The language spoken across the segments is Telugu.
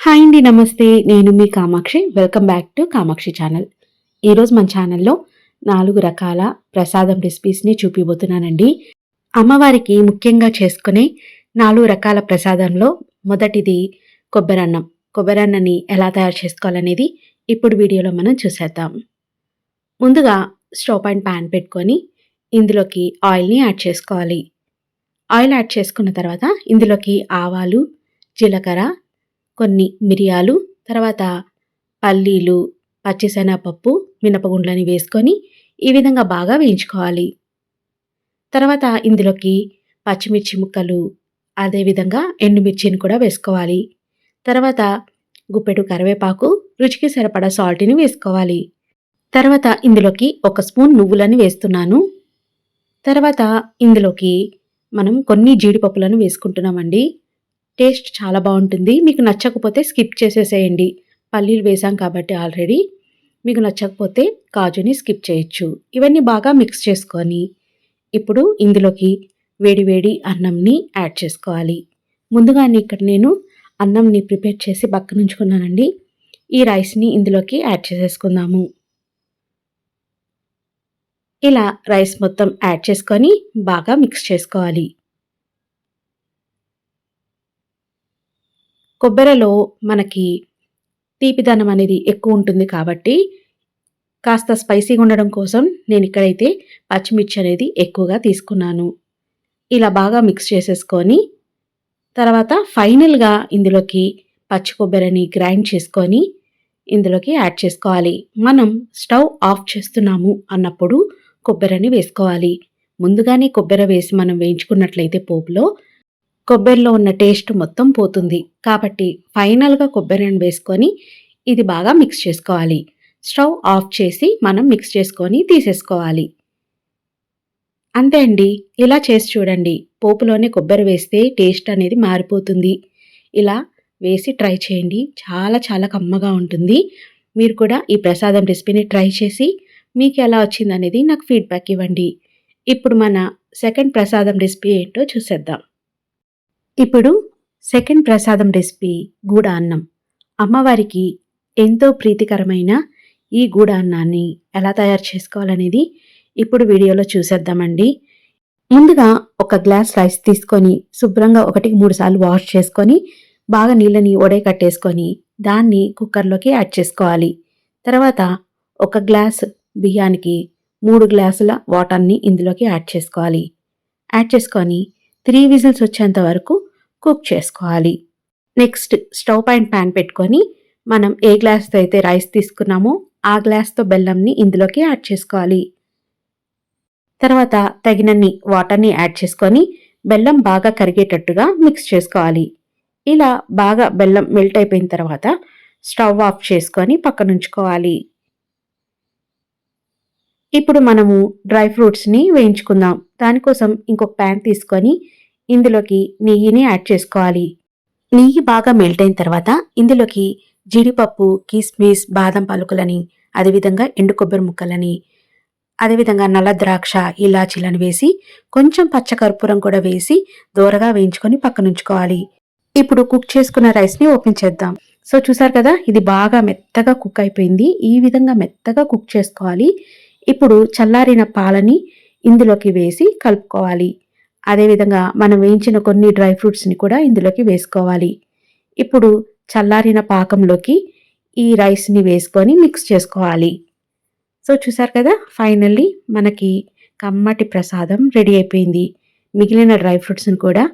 హాయ్ అండి నమస్తే. నేను మీ Kamakshi. Welcome back to Kamakshi channel ఈరోజు మన ఛానల్లో నాలుగు రకాల ప్రసాదం రెసిపీస్ని చూపిపోతున్నానండి అమ్మవారికి ముఖ్యంగా చేసుకునే నాలుగు రకాల ప్రసాదంలో మొదటిది కొబ్బరన్నం కొబ్బరన్నని ఎలా తయారు చేసుకోవాలనేది ఇప్పుడు వీడియోలో మనం చూసేద్దాం. ముందుగా స్టవ్ అండ్ ప్యాన్ పెట్టుకొని ఇందులోకి ఆయిల్ని యాడ్ చేసుకోవాలి. ఆయిల్ యాడ్ చేసుకున్న తర్వాత ఇందులోకి ఆవాలు జీలకర్ర కొన్ని మిరియాలు తర్వాత పల్లీలు పచ్చిశనగపప్పు మినపగుండ్లని వేసుకొని ఈ విధంగా బాగా వేయించుకోవాలి. తర్వాత ఇందులోకి పచ్చిమిర్చి ముక్కలు అదేవిధంగా ఎండుమిర్చిని కూడా వేసుకోవాలి. తర్వాత గుప్పెడు కరివేపాకు రుచికి సరిపడా సాల్ట్ని వేసుకోవాలి. తర్వాత ఇందులోకి ఒక స్పూన్ నువ్వులని వేస్తున్నాను. తర్వాత ఇందులోకి మనం కొన్ని జీడిపప్పులను వేసుకుంటున్నామండి. టేస్ట్ చాలా బాగుంటుంది. మీకు నచ్చకపోతే స్కిప్ చేసేసేయండి. పల్లీలు వేసాం కాబట్టి ఆల్రెడీ. మీకు నచ్చకపోతే కాజుని స్కిప్ చేయొచ్చు. ఇవన్నీ బాగా మిక్స్ చేసుకొని ఇప్పుడు ఇందులోకి వేడివేడి అన్నంని యాడ్ చేసుకోవాలి. ముందుగానే ఇక్కడ నేను అన్నంని ప్రిపేర్ చేసి పక్కనుంచుకున్నానండి ఈ రైస్ని ఇందులోకి యాడ్ చేసేసుకుందాము. ఇలా రైస్ మొత్తం యాడ్ చేసుకొని బాగా మిక్స్ చేసుకోవాలి. కొబ్బరిలో మనకి తీపిదనం అనేది ఎక్కువ ఉంటుంది కాబట్టి కాస్త స్పైసీగా ఉండడం కోసం నేను ఇక్కడైతే పచ్చిమిర్చి అనేది ఎక్కువగా తీసుకున్నాను. ఇలా బాగా మిక్స్ చేసేసుకొని తర్వాత ఫైనల్గా ఇందులోకి పచ్చి కొబ్బరిని గ్రైండ్ చేసుకొని ఇందులోకి యాడ్ చేసుకోవాలి. మనం స్టవ్ ఆఫ్ చేస్తున్నాము అన్నప్పుడు కొబ్బరిని వేసుకోవాలి. ముందుగానే కొబ్బరి వేసి మనం వేయించుకున్నట్లయితే పోపులో కొబ్బరిలో ఉన్న టేస్ట్ మొత్తం పోతుంది. కాబట్టి ఫైనల్గా కొబ్బరిని వేసుకొని ఇది బాగా మిక్స్ చేసుకోవాలి. స్టవ్ ఆఫ్ చేసి మనం మిక్స్ చేసుకొని తీసేసుకోవాలి. అంతే అండి. ఇలా చేసి చూడండి. పోపులోనే కొబ్బరి వేస్తే టేస్ట్ అనేది మారిపోతుంది. ఇలా వేసి ట్రై చేయండి. చాలా చాలా కమ్మగా ఉంటుంది. మీరు కూడా ఈ ప్రసాదం రెసిపీని ట్రై చేసి మీకు ఎలా వచ్చింది అనేది నాకు ఫీడ్బ్యాక్ ఇవ్వండి. ఇప్పుడు మన సెకండ్ ప్రసాదం రెసిపీ ఏంటో చూసేద్దాం. ఇప్పుడు సెకండ్ ప్రసాదం రెసిపీ గూడ అన్నం అమ్మవారికి ఎంతో ప్రీతికరమైన ఈ గూడ అన్నాన్ని ఎలా తయారు చేసుకోవాలనేది ఇప్పుడు వీడియోలో చూసేద్దామండి. ముందుగా ఒక గ్లాస్ రైస్ తీసుకొని శుభ్రంగా ఒకటికి మూడు సార్లు వాష్ చేసుకొని బాగా నీళ్ళని ఒడే కట్టేసుకొని దాన్ని కుక్కర్లోకి యాడ్ చేసుకోవాలి. తర్వాత ఒక గ్లాస్ బియ్యానికి మూడు గ్లాసుల వాటర్ని ఇందులోకి యాడ్ చేసుకోవాలి. యాడ్ చేసుకొని త్రీ విజిల్స్ వచ్చేంత వరకు కుక్ చేసుకోవాలి. నెక్స్ట్ స్టవ్ పైన ప్యాన్ పెట్టుకొని మనం ఏ గ్లాస్తో అయితే రైస్ తీసుకున్నామో ఆ గ్లాస్తో బెల్లంని ఇందులోకి యాడ్ చేసుకోవాలి. తర్వాత తగినన్ని వాటర్ని యాడ్ చేసుకొని బెల్లం బాగా కరిగేటట్టుగా మిక్స్ చేసుకోవాలి. ఇలా బాగా బెల్లం మెల్ట్ అయిపోయిన తర్వాత స్టవ్ ఆఫ్ చేసుకొని పక్కన ఉంచుకోవాలి. ఇప్పుడు మనము డ్రై ఫ్రూట్స్ని వేయించుకుందాం. దానికోసం ఇంకొక ప్యాన్ తీసుకొని ఇందులోకి నెయ్యిని యాడ్ చేసుకోవాలి. నెయ్యి బాగా మెల్ట్ అయిన తర్వాత ఇందులోకి జీడిపప్పు కిస్మిస్ బాదం పలుకులని అదేవిధంగా ఎండు కొబ్బరి ముక్కలని అదేవిధంగా నల్ల ద్రాక్ష ఇలాచీలను వేసి కొంచెం పచ్చకర్పూరం కూడా వేసి దూరగా వేయించుకొని పక్కనుంచుకోవాలి. ఇప్పుడు కుక్ చేసుకున్న రైస్ని ఓపెన్ చేద్దాం. సో చూసారు కదా ఇది బాగా మెత్తగా కుక్ అయిపోయింది. ఈ విధంగా మెత్తగా కుక్ చేసుకోవాలి. ఇప్పుడు చల్లారిన పాలని ఇందులోకి వేసి కలుపుకోవాలి. అదేవిధంగా మనం వేయించిన కొన్ని డ్రై ఫ్రూట్స్ని కూడా ఇందులోకి వేసుకోవాలి. ఇప్పుడు చల్లారిన పాకంలోకి ఈ రైస్ని వేసుకొని మిక్స్ చేసుకోవాలి. సో చూసారు కదా? ఫైనల్లీ మనకి కమ్మటి ప్రసాదం రెడీ అయిపోయింది. మిగిలిన డ్రై ఫ్రూట్స్ని కూడా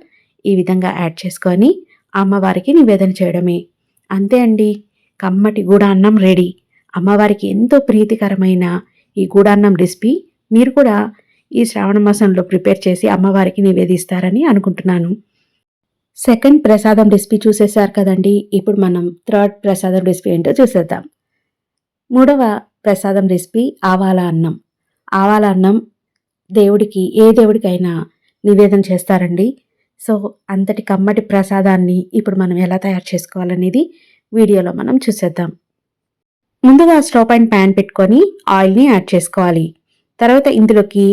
ఈ విధంగా యాడ్ చేసుకొని అమ్మవారికి నివేదన చేయడమే. అంతే అండి. కమ్మటి గూడాన్నం రెడీ. అమ్మవారికి ఎంతో ప్రీతికరమైన ఈ గూడాన్నం రెసిపీ మీరు కూడా ఈ శ్రావణ మాసంలో ప్రిపేర్ చేసి అమ్మవారికి నివేదిస్తారని అనుకుంటున్నాను. సెకండ్ ప్రసాదం రెసిపీ చూసేశారు కదండి. ఇప్పుడు మనం థర్డ్ ప్రసాదం రెసిపీ ఏంటో చూసేద్దాం. మూడవ ప్రసాదం రెసిపీ ఆవాల అన్నం. ఆవాల అన్నం దేవుడికి ఏ దేవుడికైనా నివేదన చేస్తారండి. సో అంతటి కమ్మటి ప్రసాదాన్ని ఇప్పుడు మనం ఎలా తయారు చేసుకోవాలనేది వీడియోలో మనం చూసేద్దాం. ముందుగా స్టవ్ పైన ప్యాన్ పెట్టుకొని ఆయిల్ని యాడ్ చేసుకోవాలి. తర్వాత ఇందులోకి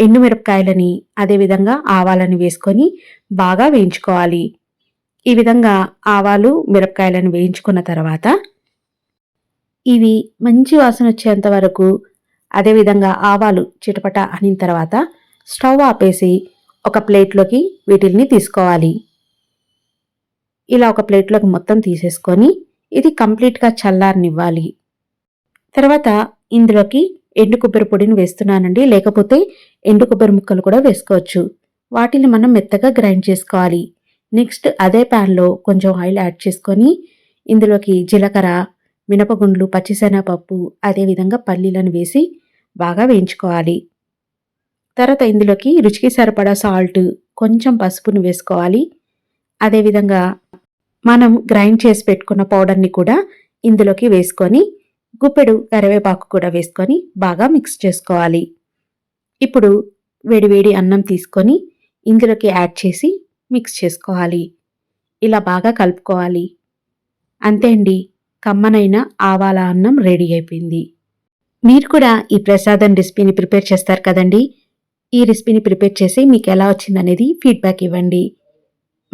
ఎండుమిరపకాయలని అదేవిధంగా ఆవాలని వేసుకొని బాగా వేయించుకోవాలి. ఈ విధంగా ఆవాలు మిరపకాయలను వేయించుకున్న తర్వాత ఇవి మంచి వాసన వచ్చేంత వరకు అదేవిధంగా ఆవాలు చిటపట అనిన తర్వాత స్టవ్ ఆపేసి ఒక ప్లేట్లోకి వీటిల్ని తీసుకోవాలి. ఇలా ఒక ప్లేట్లోకి మొత్తం తీసేసుకొని ఇది కంప్లీట్గా చల్లారనివ్వాలి. తర్వాత ఇందులోకి ఎండు కొబ్బరి పొడిని వేస్తున్నానండి. లేకపోతే ఎండు కొబ్బరి ముక్కలు కూడా వేసుకోవచ్చు. వాటిని మనం మెత్తగా గ్రైండ్ చేసుకోవాలి. నెక్స్ట్ అదే ప్యాన్లో కొంచెం ఆయిల్ యాడ్ చేసుకొని ఇందులోకి జీలకర్ర మినపగుండ్లు పచ్చిశనగపప్పు అదేవిధంగా పల్లీలను వేసి బాగా వేయించుకోవాలి. తర్వాత ఇందులోకి రుచికి సరిపడా సాల్ట్ కొంచెం పసుపును వేసుకోవాలి. అదేవిధంగా మనం గ్రైండ్ చేసి పెట్టుకున్న పౌడర్ని కూడా ఇందులోకి వేసుకొని గుప్పెడు కరివేపాకు కూడా వేసుకొని బాగా మిక్స్ చేసుకోవాలి. ఇప్పుడు వేడివేడి అన్నం తీసుకొని ఇందులోకి యాడ్ చేసి మిక్స్ చేసుకోవాలి. ఇలా బాగా కలుపుకోవాలి. అంతే అండి. కమ్మనైన ఆవాల అన్నం రెడీ అయిపోయింది. మీరు కూడా ఈ ప్రసాదం రెసిపీని ప్రిపేర్ చేస్తారు కదండి. ఈ రెసిపీని ప్రిపేర్ చేసి మీకు ఎలా వచ్చిందనేది ఫీడ్బ్యాక్ ఇవ్వండి.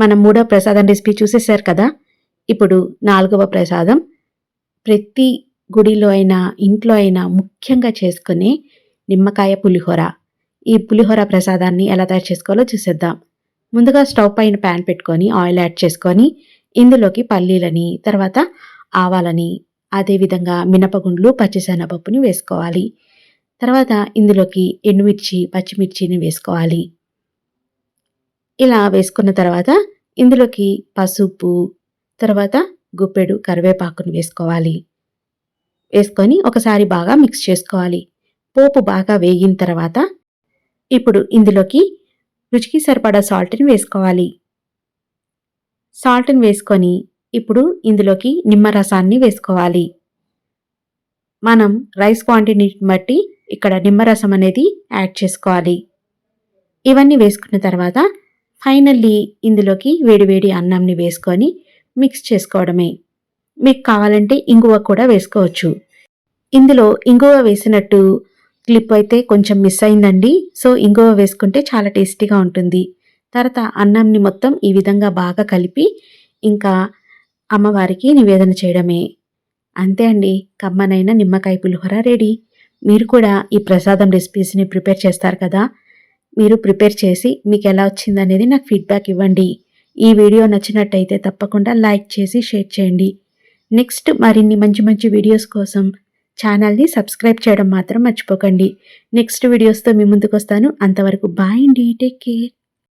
మనం మూడో ప్రసాదం రెసిపీ చూసేశారు కదా. ఇప్పుడు నాలుగవ ప్రసాదం. ప్రతి గుడిలో అయినా ఇంట్లో అయినా ముఖ్యంగా చేసుకునే నిమ్మకాయ పులిహోర. ఈ పులిహోర ప్రసాదాన్ని ఎలా తయారు చేసుకోవాలో చూసేద్దాం. ముందుగా స్టవ్ పైన ప్యాన్ పెట్టుకొని ఆయిల్ యాడ్ చేసుకొని ఇందులోకి పల్లీలని తర్వాత ఆవాలని అదేవిధంగా మినపగుండ్లు పచ్చిశనగపప్పుని వేసుకోవాలి. తర్వాత ఇందులోకి ఎండుమిర్చి పచ్చిమిర్చిని వేసుకోవాలి. ఇలా వేసుకున్న తర్వాత ఇందులోకి పసుపు తర్వాత గుప్పెడు కరివేపాకును వేసుకోవాలి. వేసుకొని ఒకసారి బాగా మిక్స్ చేసుకోవాలి. పోపు బాగా వేగిన తర్వాత ఇప్పుడు ఇందులోకి రుచికి సరిపడా సాల్ట్ని వేసుకోవాలి. సాల్ట్ని వేసుకొని ఇప్పుడు ఇందులోకి నిమ్మరసాన్ని వేసుకోవాలి. మనం రైస్ క్వాంటిటీని బట్టి ఇక్కడ నిమ్మరసం అనేది యాడ్ చేసుకోవాలి. ఇవన్నీ వేసుకున్న తర్వాత ఫైనల్లీ ఇందులోకి వేడివేడి అన్నంని వేసుకొని మిక్స్ చేసుకోవడమే. మీకు కావాలంటే ఇంగువ కూడా వేసుకోవచ్చు. ఇందులో ఇంగువ వేసినట్టు క్లిప్ అయితే కొంచెం మిస్ అయిందండి. సో ఇంగువ వేసుకుంటే చాలా టేస్టీగా ఉంటుంది. తర్వాత అన్నంని మొత్తం ఈ విధంగా బాగా కలిపి ఇంకా అమ్మవారికి నివేదన చేయడమే. అంతే అండి. కమ్మనైన నిమ్మకాయ పులిహోర రెడీ. మీరు కూడా ఈ ప్రసాదం రెసిపీస్ని ప్రిపేర్ చేస్తారు కదా? మీరు ప్రిపేర్ చేసి మీకు ఎలా వచ్చిందనేది నాకు ఫీడ్బ్యాక్ ఇవ్వండి. ఈ వీడియో నచ్చినట్టయితే తప్పకుండా లైక్ చేసి షేర్ చేయండి. నెక్స్ట్ మరిన్ని మంచి మంచి వీడియోస్ కోసం ఛానల్ని సబ్స్క్రైబ్ చేయడం మాత్రం మర్చిపోకండి. నెక్స్ట్ వీడియోస్తో మీ ముందుకు వస్తాను. అంతవరకు బాయ్ అండి. Take care